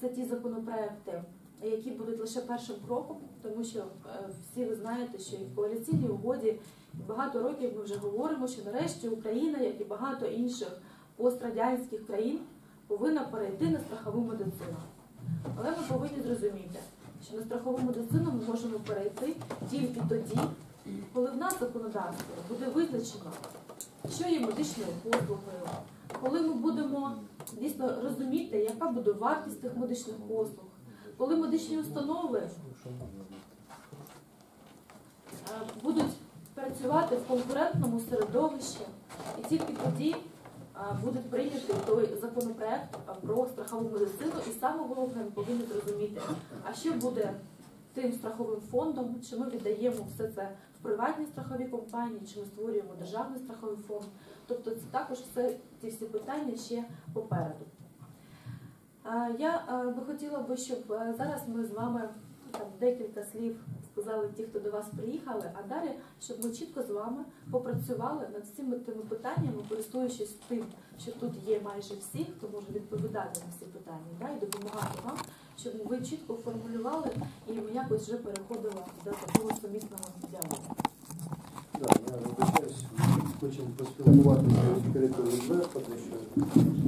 Це ті законопроекти, які будуть лише першим кроком, тому що е, всі ви знаєте, що і в коаліційній угоді багато років ми вже говоримо, що нарешті Україна, як і багато інших пострадянських країн, повинна перейти на страхову медицину. Але ми повинні зрозуміти, що на страхову медицину ми можемо перейти тільки тоді, коли в нас законодавство буде визначено, що є медичною послугою, коли ми будемо дійсно розуміти, яка буде вартість тих медичних послуг, коли медичні установи е, будуть працювати в конкурентному середовищі, і тільки тоді е, буде прийнятий той законопроект е, про страхову медицину, і саме головне ми повинні зрозуміти, а що буде тим страховим фондом, чи ми віддаємо все це в приватні страхові компанії, чи ми створюємо державний страховий фонд. Тобто це також все ці всі питання ще попереду. Я е, би хотіла би, щоб е, зараз ми з вами там декілька слів сказали ті, хто до вас приїхали, а далі, щоб ми чітко з вами попрацювали над всіми тими питаннями, користуючись тим, що тут є майже всі, хто може відповідати на всі питання, да, і допомагати вам, щоб ви чітко формулювали і ми якось вже переходили до такого сумісного діалогу. Так, я вибачаюсь, хочемо поспілкуватися з директором тому що